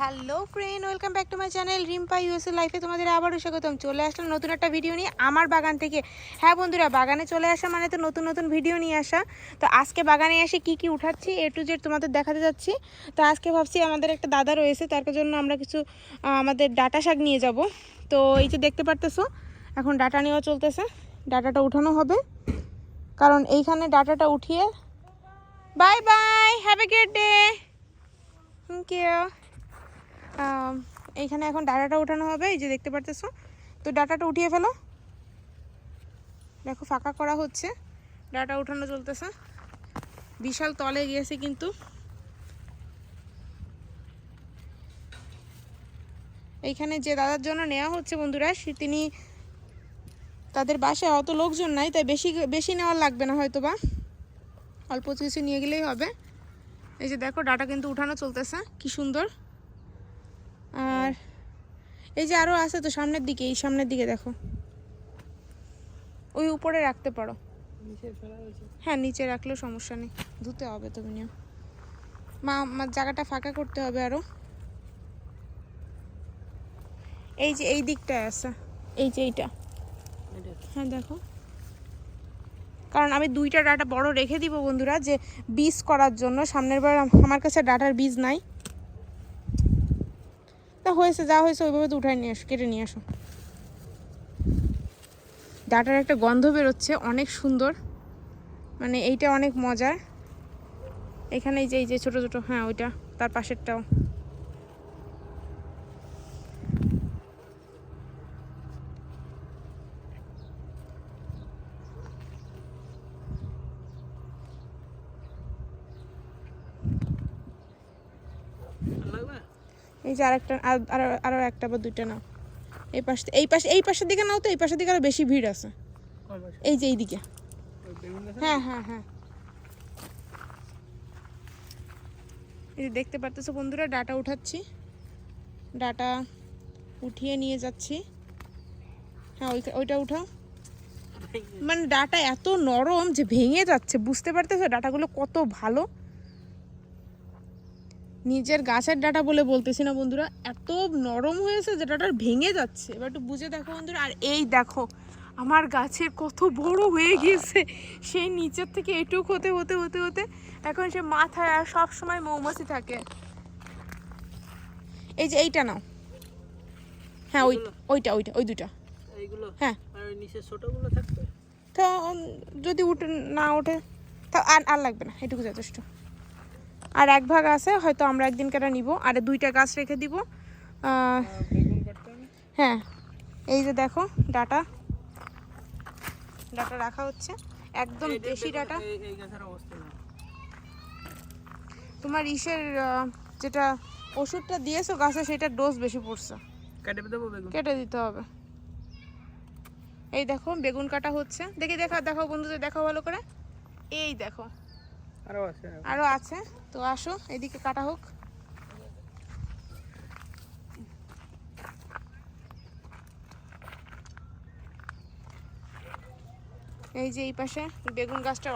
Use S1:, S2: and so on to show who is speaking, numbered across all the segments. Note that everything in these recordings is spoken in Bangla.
S1: Hello friend, welcome back to my channel Rimpa USA লাইফে তোমাদের আবারও স্বাগতম। চলে আসলাম নতুন একটা ভিডিও নিয়ে আমার বাগান থেকে। হ্যাঁ বন্ধুরা, বাগানে চলে আসা মানে তো নতুন নতুন ভিডিও নিয়ে আসা। তো আজকে বাগানে এসে কি কি উঠাচ্ছি এ টু জেড তোমাদের দেখাতে যাচ্ছি। তো আজকে ভাবছি আমাদের একটা দাদা রয়েছে, তার জন্য আমরা কিছু আমাদের ডাটা শাক নিয়ে যাব। তো এই যে দেখতে পারতেছো, এখন ডাটা নেওয়া চলতেছে। ডাটাটা উঠানো হবে। কারণ এইখানে ডাটাটা উঠিয়ে, bye bye, have a great day. Thank you. এইখানে এখন ডাটাটা ওঠানো হবে, এই যে দেখতে পারতেছো? তো ডাটাটা উঠিয়ে ফেলো। দেখো, ফাঁকা করা হচ্ছে। ডাটা উঠানো চলতেছে। বিশাল তলে গিয়েছে কিন্তু। এইখানে যে দাদার জন্য নেওয়া হচ্ছে বন্ধুরা তিনি তাদের বাসায় অত লোকজন নাই, তাই বেশি বেশি নেওয়ার লাগবে না হয়তো বা অল্প কিছু নিয়ে গেলেই হবে। এই যে দেখো, ডাটা কিন্তু উঠানো চলতেছে। কি সুন্দর। আর এই যে আরও আছে তো সামনের দিকে এই সামনের দিকে দেখো। ওই উপরে রাখতে পারো। হ্যাঁ নিচে রাখলেও সমস্যা নেই। ধুতে হবে তুমি নিও। মা আমার জায়গাটা ফাঁকা করতে হবে আরও এই যে এই দিকটায় আছে। এই যে এইটা। হ্যাঁ দেখো। কারণ আমি দুইটা ডাটা বড় রেখে দিব বন্ধুরা যে বীজ করার জন্য। সামনের বার আমার কাছে ডাটার বীজ নাই। তা হয়েছে, যা হয়েছে ওইভাবে তো উঠায় নিয়ে আসো, কেটে নিয়ে আসো। ডাটার একটা গন্ধ বেরোচ্ছে, অনেক সুন্দর। মানে এইটা অনেক মজার। এখানে এই যে এই যে ছোটো ছোটো হ্যাঁ ওইটা, তার পাশেরটাও। এই যে আরেকটা আর আরও আরও একটা বা দুইটা নাও। এই পাশ এই পাশে এই পাশের দিকে নাও তো এই পাশের দিকে আরও বেশি ভিড় আছে। এই যে এইদিকে। হ্যাঁ হ্যাঁ হ্যাঁ। এই যে দেখতে পারতেছো বন্ধুরা ডাটা উঠাচ্ছি। ডাটা উঠিয়ে নিয়ে যাচ্ছি। হ্যাঁ ওই ওইটা উঠাও। মানে ডাটা এত নরম যে ভেঙে যাচ্ছে বুঝতে পারতেছো? ডাটাগুলো কত ভালো। নিজের গাছের ডাটা বলে বলতেছি না বন্ধুরা এত নরম হয়েছে যে ডাটা ভেঙে যাচ্ছে। এবার একটু বুঝে দেখো বন্ধুরা আর এই দেখো আমার গাছের কত বড় হয়ে গিয়েছে। সেই নিচের থেকে এটুক হতে হতে হতে হতে এখন সে মাথায় আর সব সময় মৌমাছি থাকে। এই যে এইটা নাও। হ্যাঁ ওই ওইটা ওইটা ওই দুটা হ্যাঁ। তো যদি উঠে না ওঠে তা আর আর লাগবে না এটুকু যথেষ্ট। আর এক ভাগ আছে হয়তো আমরা একদিন কেটে নিব। আর দুইটা গাছ রেখে দিব। হ্যাঁ এই যে দেখো ডাটা। ডাটা রাখা হচ্ছে। একদম দেশি ডাটা। তোমার ইসের যেটা ওষুধটা দিয়েছ গাছে সেটা ডোজ বেশি পড়ছে।
S2: কাটে দেবো বেগুন?
S1: কেটে দিতে হবে। এই দেখো বেগুন কাটা হচ্ছে। দেখি দেখা দেখো বন্ধুদের দেখো ভালো করে। এই দেখো। আরও আছে তো আসো, এদিকে কাটা হোক। এই যে এই পাশে বেগুন গাছটার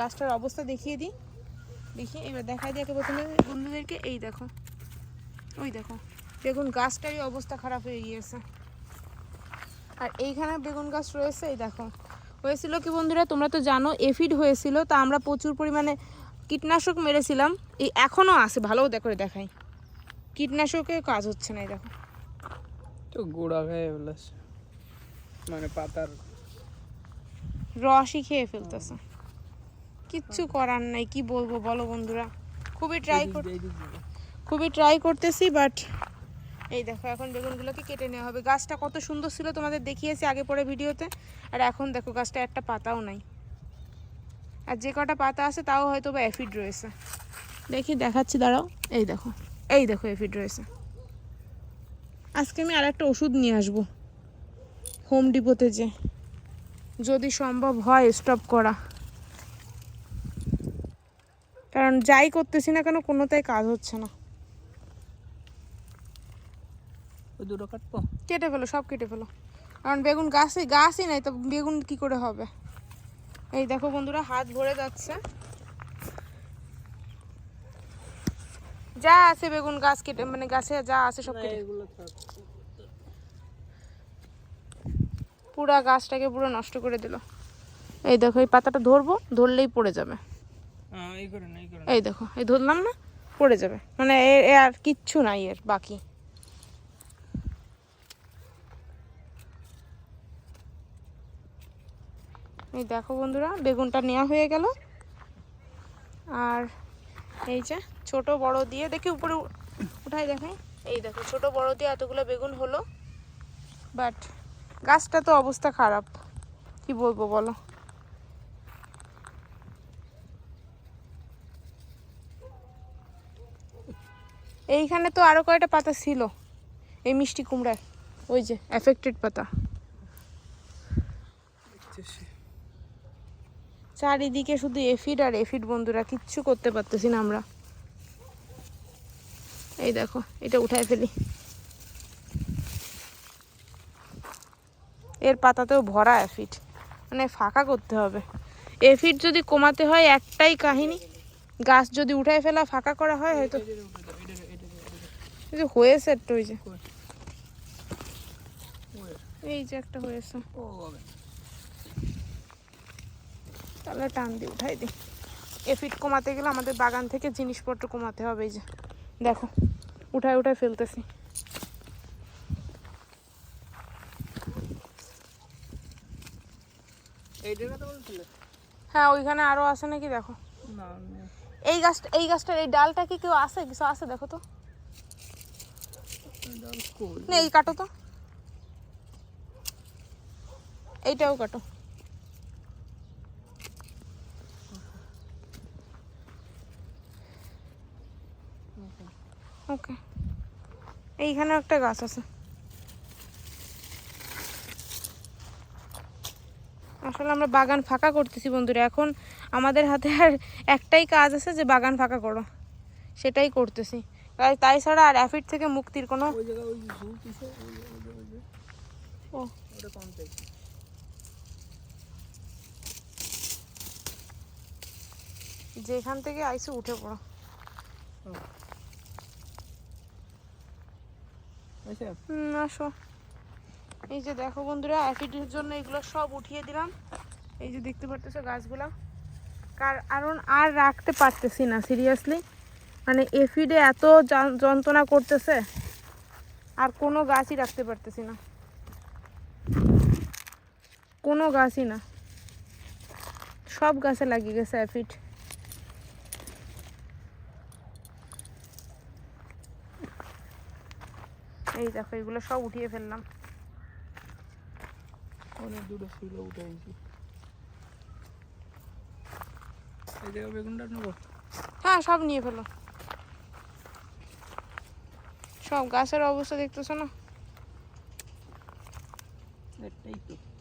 S1: গাছটার অবস্থা দেখিয়ে দিই। দেখি, এবার দেখাই দিয়ে প্রথমে বন্ধুদেরকে। এই দেখো, ওই দেখো, বেগুন গাছটারই অবস্থা খারাপ হয়ে গিয়েছে। আর এইখানে বেগুন গাছ রয়েছে, এই দেখো। হয়েছিল কি বন্ধুরা তোমরা তো জানো এফিড হয়েছিল তা আমরা প্রচুর পরিমাণে কীটনাশক মেরেছিলাম। এই এখনও আছে ভালো করে দেখাই। কীটনাশকে কাজ হচ্ছে না দেখো।
S2: তো গোড়া খায় বলাস মানে পাতার
S1: রসই খেয়ে ফেলতেছে। কিচ্ছু করার নাই কি বলব বলো বন্ধুরা। খুবই ট্রাই। খুবই ট্রাই করতেছি বাট এই দেখো, এখন বেগুনগুলোকে কেটে নেওয়া হবে। গাছটা কত সুন্দর ছিল তোমাদের দেখিয়েছি আগে পরে ভিডিওতে। আর এখন দেখো, গাছটা একটা পাতাও নাই। আর যে কটা পাতা আছে, তাও হয়তো বা অ্যাফিড রয়েছে। দেখি, দেখাচ্ছি, দাঁড়াও। এই দেখো এই দেখো, অ্যাফিড রয়েছে। আজকে আমি আর একটা ওষুধ নিয়ে আসব। হোম ডিপোতে যে। যদি সম্ভব হয় স্টপ করা। কারণ যাই করতেছি না কেন কোনোটাই কাজ হচ্ছে না।
S2: ওই দুটো কাটবো?
S1: কেটে ফেলো সব কেটে ফেলো। কারণ বেগুন গাছই গাছই নাই তো বেগুন কি করে হবে? এই দেখো বন্ধুরা হাত ভরে যাচ্ছে। যা আছে বেগুন গাছ কেটে মানে গাছে যা আছে সব কেটে পুরা গাছটাকে পুরো নষ্ট করে দিল। এই দেখো এই পাতাটা ধরবো ধরলেই পড়ে যাবে।
S2: হ্যাঁ এই
S1: দেখো এই ধরলাম না পড়ে যাবে। মানে আর কিচ্ছু নাই এর বাকি। এই দেখো বন্ধুরা, বেগুনটা নেওয়া হয়ে গেল। আর এই যে ছোট বড় দিয়ে, দেখি উপরে উঠাই দেখাই। এই দেখো, ছোট বড় দিয়ে এতগুলো বেগুন হলো। বাট গাছটা তো অবস্থা খারাপ। কি বলব বলো? এইখানে তো আরও কয়টা পাতা ছিল? এই মিষ্টি কুমড়ার, ওই যে অ্যাফেক্টেড পাতা
S2: দেখতেছি।
S1: চারিদিকে শুধু এফিড আর এফিড বন্ধুরা, কিচ্ছু করতে পারতেছি না আমরা। এই দেখো, এটা উঠায় ফেলি। এর পাতাতেও ভরা এফিড। মানে ফাঁকা করতে হবে। এফিড যদি কমাতে হয় একটাই কাহিনী, গাছ যদি উঠায় ফেলা, ফাঁকা করা হয় হয়তো। যে হয়েছে একটা ওই যে। এই যে একটা হয়েছে। তাহলে টান দিয়ে উঠাই দিই। এফিড কমাতে গেলে আমাদের বাগান থেকে জিনিসপত্র কমাতে হবে এই যে। দেখো উঠায় উঠায় ফেলতেছি। হ্যাঁ ওইখানে আরও আছে নাকি দেখো। এই গাছটা এই গাছটার এই ডালটা কি কেউ আছে? কিছু আছে দেখো তো। এই কাটো তো। এইটাও কাটো। ওকে। এইখানেও একটা গাছ আছে। আসলে আমরা বাগান ফাঁকা করতেছি বন্ধুরা এখন আমাদের হাতে আর একটাই কাজ আছে যে বাগান ফাঁকা করো। সেটাই করতেছি। তাই ছাড়া আর অ্যাফিড থেকে মুক্তির কোনো ও। যেখান থেকে আইসে উঠে পড়ো
S2: আচ্ছা
S1: হুম, আসো। এই যে দেখো বন্ধুরা অ্যাফিডের জন্য এগুলো সব উঠিয়ে দিলাম। এই যে দেখতে পারতেছো গাছগুলো। কারণ আর রাখতে পারতেছি না সিরিয়াসলি মানে এফিডে এত যন্ত্রণা করতেছে, আর কোনো গাছই রাখতে পারতেছি না। কোনো গাছই না। সব গাছে লাগিয়ে গেছে অ্যাফিড এই দেখো এগুলো সব উঠিয়ে ফেললাম।
S2: অনেক দূরে ছিল উঠাইছি এই জায়গা বেগুনটা নেব?
S1: হ্যাঁ সব নিয়ে ফেলো। সব গাছের অবস্থা দেখতেছো না?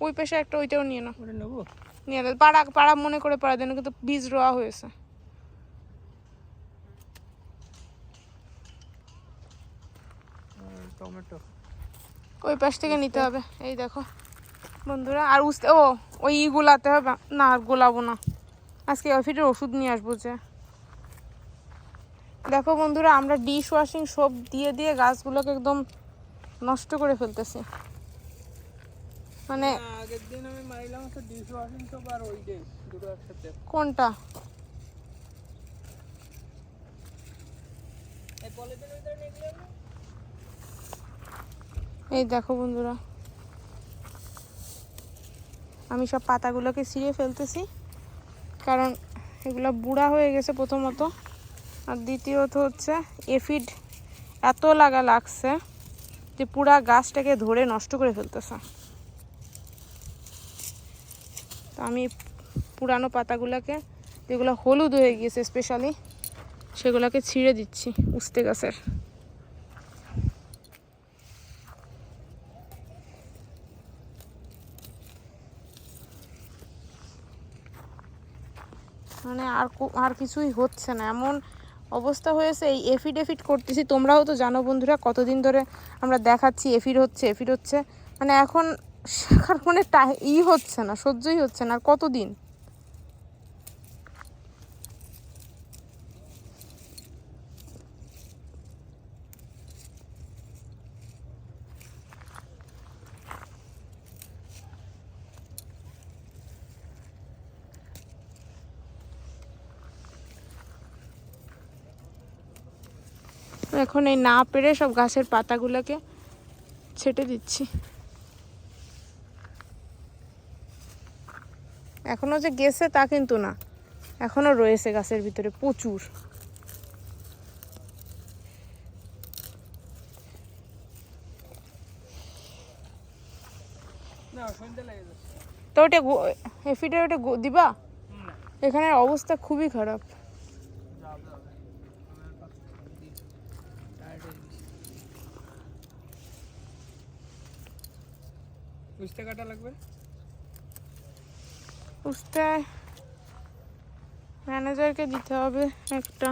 S1: ওই পাশে একটা ওইটাও নিয়ে নাও।
S2: নেব?
S1: নিয়ে পাড়া পাড়া মনে করে পাড়া দেন কিন্তু বীজ রোয়া হয়েছে
S2: আর টমেটো
S1: ওই পাশ থেকে নিতে হবে। এই দেখো বন্ধুরা আর উস্তে ও ওই গোলাতে হবে না আর গোলাবো না। আজকে অফিটের ওষুধ নিয়ে আসব যে। দেখো বন্ধুরা আমরা ডিশ ওয়াশিং সোপ দিয়ে দিয়ে গাছগুলোকে একদম নষ্ট করে ফেলতেছি। মানে
S2: আগের দিন আমি মারিলাম একটা ডিশ ওয়াশিং সোপ আর ওই ডে দুটো একসাথে।
S1: কোনটা?
S2: এই পলিথিনের ভিতরে নিয়ে?
S1: এই দেখো বন্ধুরা। আমি সব পাতাগুলোকে ছিঁড়ে ফেলতেছি, কারণ এগুলো বুড়া হয়ে গেছে প্রথমত। আর দ্বিতীয়ত হচ্ছে, এফিড এত লাগা লাগছে যে পুরা গাছটাকে ধরে নষ্ট করে ফেলতেছে। তো আমি পুরানো পাতাগুলোকে, যেগুলো হলুদ হয়ে গিয়েছে স্পেশালি সেগুলোকে ছিঁড়ে দিচ্ছি উস্তে গাছের। মানে আর আর কিছুই হচ্ছে না। এমন অবস্থা হয়েছে, এই এফিড এফিড করতেছি। তোমরাও তো জানো বন্ধুরা, কতদিন ধরে আমরা দেখাচ্ছি, এফিড হচ্ছে এফিড হচ্ছে। মানে এখন শেখার মানে টা- ই হচ্ছে না, সহ্যই হচ্ছে না। আর কতদিন? এখন এই না পেরে সব গাছের পাতাগুলোকে ছেটে দিচ্ছি। এখনও যে গেছে তা কিন্তু না। এখনও রয়েছে গাছের ভিতরে প্রচুর। তো ওটা এফিডে ওটা গো- দিবা?
S2: না।
S1: এখানে অবস্থা খুবই খারাপ
S2: যাবে যাবে আমার কাছে দিয়ে টায়ার্ড হয়ে গেছি বুঝতে কাটা লাগবে?
S1: বুঝতে ম্যানেজারকে দিতে হবে একটা।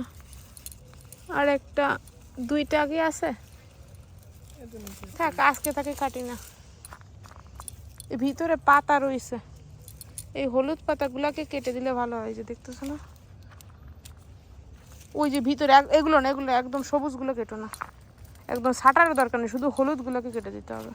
S1: আর একটা, দুইটা কি আছে? থাক, আজকে তাকে কাটি না। ভিতরে পাতা রয়েছে। এই হলুদ পাতাগুলাকে কেটে দিলে ভালো হয় যে দেখতেছো না? ওই যে ভিতরে এগুলো না, এগুলো একদম সবুজগুলো কেটো না। একদম ছাটার দরকার নেই, শুধু হলুদগুলোকে কেটে দিতে হবে।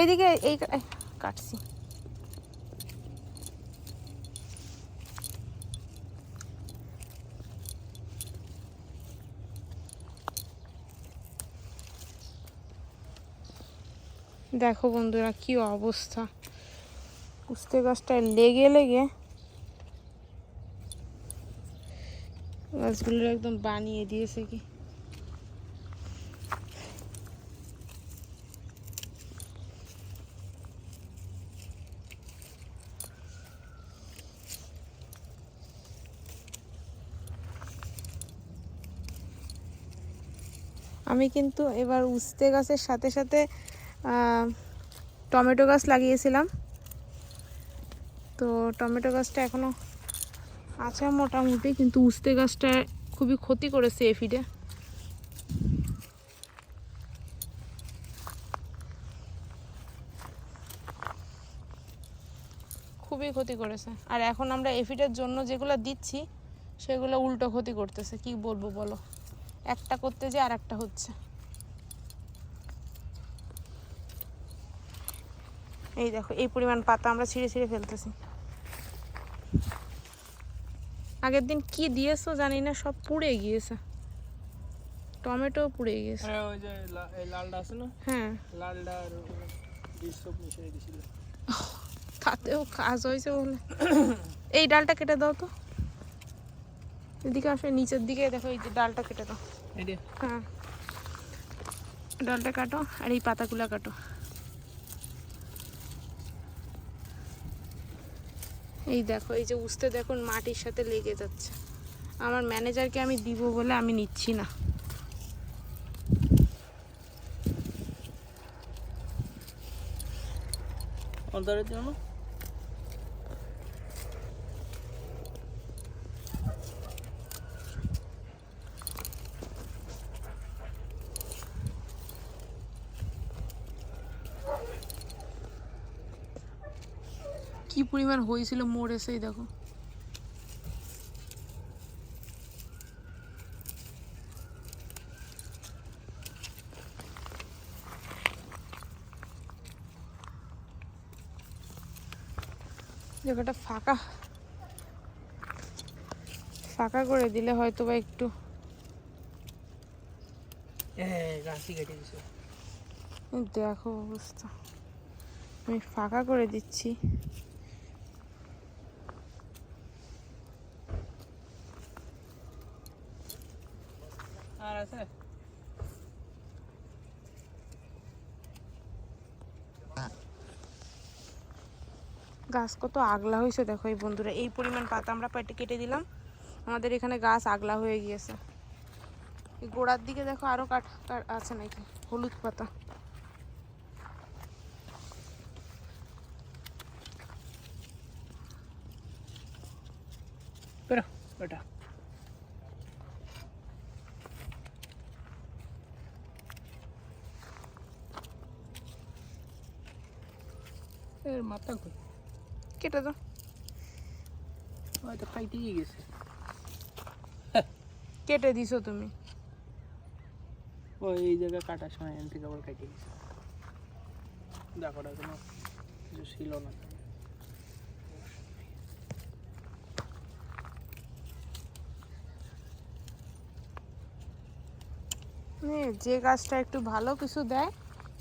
S1: এইদিকে এই এই, কাটছি। দেখো বন্ধুরা কি অবস্থা। উস্তে গাছটায় লেগে লেগে গাছগুলো একদম বানিয়ে দিয়েছে কি। আমি কিন্তু এবার উস্তে গাছের সাথে সাথে টমেটো গাছ লাগিয়েছিলাম। তো টমেটো গাছটা এখনও আছে মোটামুটি, কিন্তু উস্তে গাছটা খুবই ক্ষতি করেছে এফিডে খুবই ক্ষতি করেছে। আর এখন আমরা এফিডের জন্য যেগুলো দিচ্ছি, সেগুলো উল্টো ক্ষতি করতেছে। কি বলব বলো? একটা করতে যে আর একটা হচ্ছে। এই দেখো এই পরিমাণ পাতা আমরা ছিঁড়ে ছিঁড়ে ফেলতেছি। আগের দিন কি দিয়েছ জানি না সব পুড়ে গিয়েছে। টমেটো পুড়ে গিয়েছে।
S2: হ্যাঁ ওই যে আছে না?
S1: হ্যাঁ।
S2: আর বীজ সব মিশিয়ে দিছিল
S1: তাতেও কাজ হয়েছে বলে। এই ডালটা কেটে দাও তো। এদিকে আসো নিচের দিকে দেখো এই যে ডালটা কেটে দাও। হ্যাঁ। ডালটা কাটো আর এই পাতাগুলো কাটো। এই দেখো এই যে উস্তে দেখুন মাটির সাথে লেগে যাচ্ছে। আমার ম্যানেজারকে আমি দিব বলে আমি নিচ্ছি না।
S2: অন্তরের জন্য?
S1: কি পরিমাণ হয়েছিল মোড় এসেই দেখো। জায়গাটা ফাঁকা। ফাঁকা করে দিলে হয়তো বা একটু দেখো অবস্থা। আমি ফাঁকা করে দিচ্ছি।
S2: আছে।
S1: গাছ কত আগলা হয়েছে দেখো এই বন্ধুরা। এই পরিমাণ পাতা আমরা পেটে কেটে দিলাম। আমাদের এখানে গাছ আগলা হয়ে গিয়েছে। গোড়ার দিকে দেখো আরও কাঠ কাঠ আছে নাকি? হলুদ পাতা।
S2: এর মাথা কই
S1: কেটে দাও।
S2: হয়তো খাইতেই গেছে।
S1: কেটে দিছো তুমি।
S2: ওই এই জায়গা কাটার সময় এন থেকে আবার কেটে গেছে। দেখো ওটা কোনো কিছু ছিল না।
S1: যে গাছটা একটু ভালো কিছু দেয়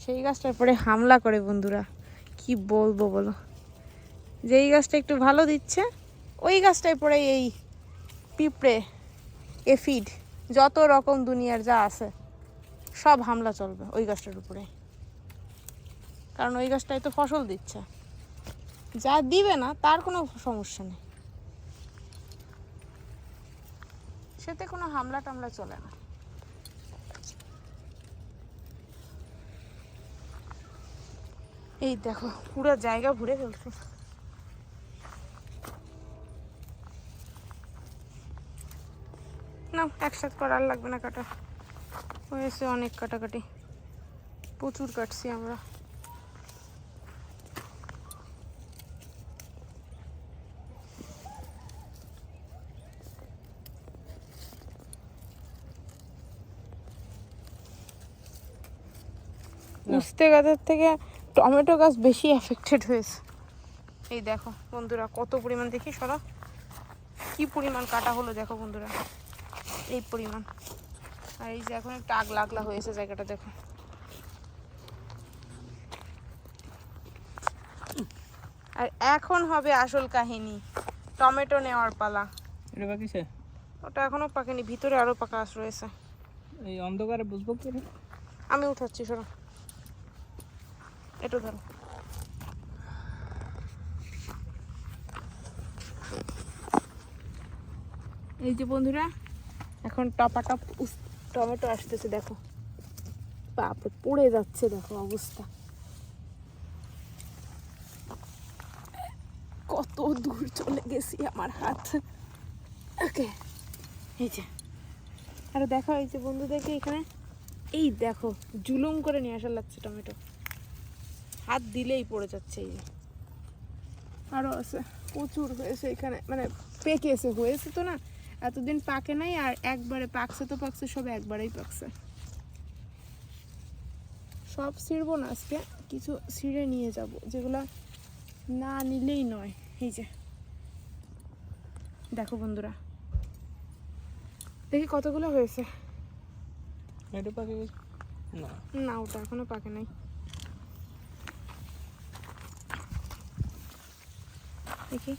S1: সেই গাছটার পরে হামলা করে বন্ধুরা। কি বলব বলো? যে এই গাছটা একটু ভালো দিচ্ছে, ওই গাছটায় পরে এই পিঁপড়ে, এফিড, যত রকম দুনিয়ার যা আছে, সব হামলা চলবে ওই গাছটার উপরে কারণ ওই গাছটায় তো ফসল দিচ্ছে। যা দিবে না, তার কোনো সমস্যা নেই। সেতে কোনো হামলা টামলা চলে না। এই দেখো পুরো জায়গা ঘুরে ফেলছে। না একসাথে করার লাগবে না কাটা। হয়েছে অনেক কাটাকাটি। প্রচুর কাটছি আমরা। উস্তে গাছের থেকে টমেটো গাছ বেশি এফেক্টেড হয়েছে। এই দেখো বন্ধুরা কত পরিমাণ দেখি সরা। কি পরিমাণ কাটা হলো দেখো বন্ধুরা। এই পরিমাণ। আর এই যে এখন একটু আগ লাগলা হয়েছে জায়গাটা দেখো। আর এখন হবে আসল কাহিনী টমেটো নেওয়ার পালা।
S2: এটা বাকিছে
S1: ওটা এখনও পাকেনি ভিতরে আরও পাকা আস রয়েছে।
S2: এই অন্ধকারে বুঝব কি?
S1: আমি উঠাচ্ছি সরো। একটু ধরো। এই যে বন্ধুরা এখন টপা টপ টমেটো আসতেছে দেখো। বাপরে পড়ে যাচ্ছে দেখো অবস্থা। কত দূর চলে গেছি আমার হাত। ওকে এই যে। আর দেখো এই যে বন্ধুদেরকে এখানে এই দেখো জুলুম করে নিয়ে আসা লাগছে টমেটো। হাত দিলেই পড়ে যাচ্ছে এই যে। আরও আছে প্রচুর হয়েছে এখানে মানে পেকেছে হয়েছে তো না এতদিন পাকে নাই আর একবারে পাকছে তো পাকছে সব একবারেই পাকছে। সব ছিঁড়বো না আজকে কিছু ছিঁড়ে নিয়ে যাব যেগুলো না নিলেই নয় এই যে। দেখো বন্ধুরা দেখি কতগুলো হয়েছে।
S2: না
S1: ওটা এখনও পাকে নাই। দেখি।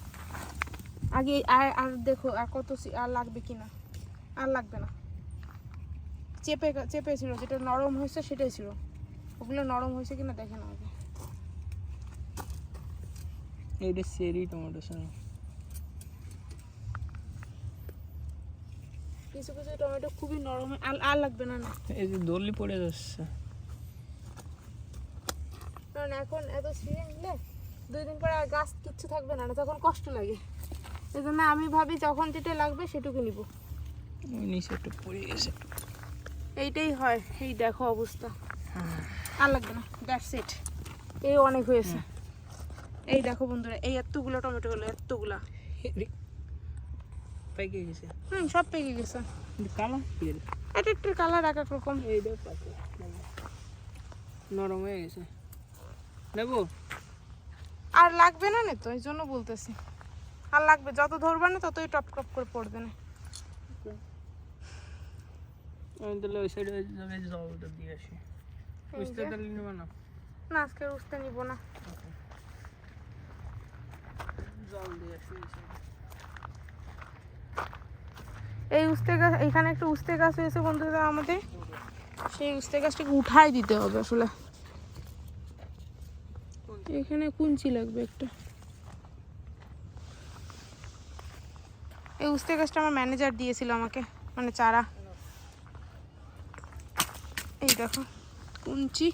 S1: আগে আর আর দেখো আর কত সি- আর লাগবে কিনা? আর লাগবে না। চেপে চেপে ছিল যেটা নরম হয়েছে সেটাই ছিল। ওগুলো নরম হয়েছে কিনা দেখে না আগে।
S2: এইটা সেরি টমেটো শোনো
S1: কিছু কিছু টমেটো খুবই নরম। আর আর লাগবে না না।
S2: এই যে দলি পড়ে যাচ্ছে।
S1: কারণ এখন এত নিলে দুই দিন পরে আর গাছ কিচ্ছু থাকবে না না তখন কষ্ট লাগে। এই জন্য আমি ভাবি যখন যেটা লাগবে সেটুকু নিব।
S2: ওই নিচে একটু পড়ে গেছে।
S1: এইটাই হয় এই দেখো অবস্থা। আর লাগবে না দ্যাটস ইট এই অনেক হয়েছে। এই দেখো বন্ধুরা এই এতগুলো টমেটো হলো এতগুলা।
S2: পাইকে গেছে।
S1: হুম সব পেকে গেছে।
S2: কিন্তু কালো কি
S1: এটা একটু কালার এক এক রকম।
S2: এই দেখ পাকে নরম হয়ে গেছে। নেব?
S1: আর লাগবে না না তো এই জন্য বলতেছি। আর লাগবে যত ধরবে না ততই টপ টপ করে পড়বে না।
S2: না?
S1: আজকে উঠতে নিব না। এই উস্তে গাছ এখানে একটা উস্তে গাছ হয়েছে বন্ধুরা আমাদের। সেই উস্তে গাছটাকে উঠাই দিতে হবে আসলে। এখানে কুঞ্চি লাগবে একটা। এই উস্তে গাছটা আমার ম্যানেজার দিয়েছিল আমাকে মানে চারা। এই দেখো কুঞ্চি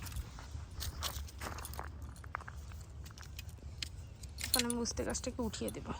S1: এখন আমি উস্তে গাছটাকে উঠিয়ে দেবো।